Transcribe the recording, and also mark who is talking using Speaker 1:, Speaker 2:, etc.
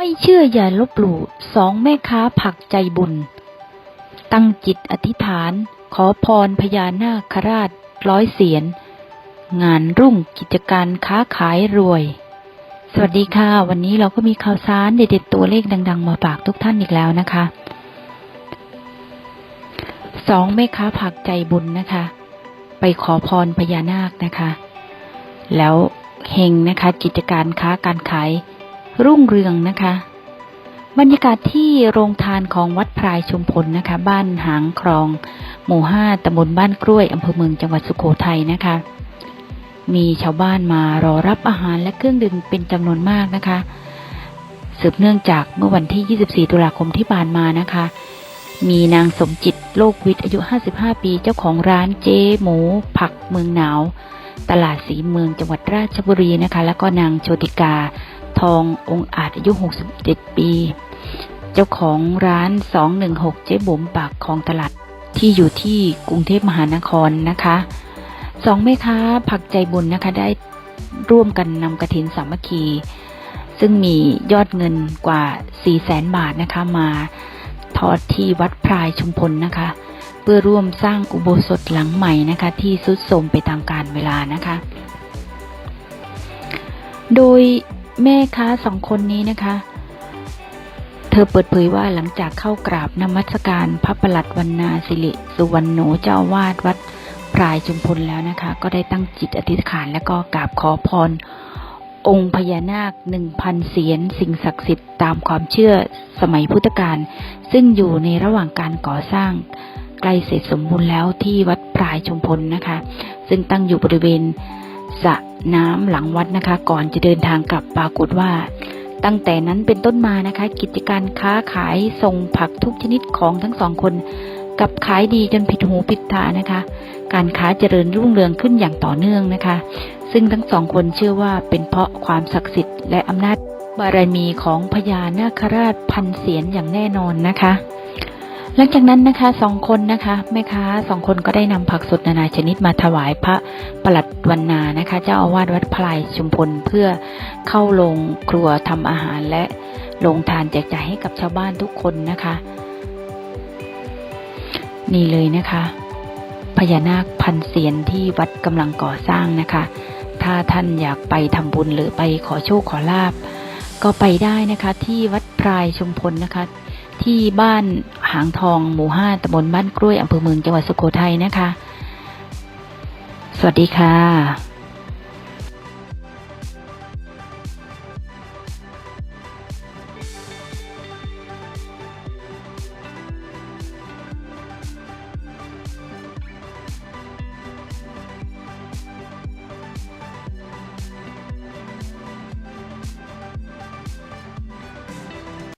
Speaker 1: ไม่เชื่ออย่าลบหลู่สองแม่ค้าผักใจบุญ ตั้งจิตอธิษฐาน ขอพรพญานาคราชร้อยเสียน งานรุ่งกิจการค้าขายรวย สวัสดีค่ะ วันนี้เราก็มีข่าวสารเด็ดๆตัวเลขดัง ๆ มาฝากทุกท่านอีกแล้วนะคะสองแม่ค้าผักใจบุญนะคะ ไปขอพรพญานาคนะคะ แล้วเฮงนะคะ กิจการค้าการขาย รุ่งเรืองนะคะ บรรยากาศที่โรงทานของวัดพรายชุมพลนะคะ บ้านหางครอง หมู่ห้าตำบลบ้านกล้วยอำเภอเมืองจังหวัดสุโขทัยนะคะ มีชาวบ้านมารอรับอาหารและเครื่องดื่มเป็นจำนวนมากนะคะ สืบเนื่องจากเมื่อวันที่ 24 ตุลาคมที่ผ่านมานะคะ มีนางสมจิตโลกวิทย์อายุ 55 ปีเจ้าของร้านเจ๊หมู ผักเมืองหนาวตลาดสีเมืองจังหวัดราชบุรีนะคะ แล้วก็นางโชติกา ทององค์อาจอายุ 67 ปี เจ้าของร้าน 216 เจ๊บุ๋มปากคลองตลาดที่อยู่ที่กรุงเทพมหานครนะคะสองแม่ค้าผักใจบุญนะคะได้ร่วมกันนำกระถินสามัคคี ซึ่งมียอดเงินกว่า4แสนบาทนะคะมาทอดที่วัดพรายชุมพลนะคะ เพื่อร่วมสร้างอุโบสถหลังใหม่นะคะ ที่สุดโทรมไปตามกาลเวลานะคะ โดย แม่ค้าสองคนนี้นะคะ เธอเปิดเผยว่าหลังจากเข้ากราบนมัสการพระประหลัดวันนาสิริสุวรรณโนเจ้าวาดวัดพรายชุมพลแล้วนะคะ ก็ได้ตั้งจิตอธิษฐานและก็กราบขอพร องค์พญานาคหนึ่งพันเสียนสิ่งศักดิ์สิทธิ์ตามความเชื่อสมัยพุทธกาลซึ่งอยู่ในระหว่างการก่อสร้างใกล้เสร็จสมบูรณ์แล้วที่วัดปลายชุมพลนะคะ ซึ่งตั้งอยู่บริเวณ สระน้ำหลังวัดนะคะ ก่อนจะเดินทางกลับปรากฏว่า ตั้งแต่นั้นเป็นต้นมานะคะ กิจการค้าขายส่งผักทุกชนิดของทั้งสองคนกับขายดีจนผิดหูผิดตานะคะ การค้าเจริญรุ่งเรืองขึ้นอย่างต่อเนื่องนะคะ ซึ่งทั้งสองคนเชื่อว่าเป็นเพราะความศักดิ์สิทธิ์และอำนาจบารมีของพญานาคราชพันเสียนอย่างแน่นอนนะคะ หลังจากนั้นนะคะสองคนนะคะแม่ค้าสองคนก็ได้นำผักสดนานาชนิดมาถวายพระประหลัดวันนานะคะ เจ้าอาวาสวัดพลายชุมพลเพื่อเข้าลงครัวทำอาหารและลงทานแจกจ่ายให้กับชาวบ้านทุกคนนะคะ นี่เลยนะคะ พญานาคพันเสียนที่วัดกำลังก่อสร้างนะคะ ถ้าท่านอยากไปทำบุญหรือไปขอโชคขอลาบก็ไปได้นะคะที่วัดพรายชุมพลนะคะ ที่บ้านหางทองหมู่ห้าตำบลบ้านกล้วยอำเภอเมืองจังหวัดสุโขทัยนะคะ สวัสดีค่ะ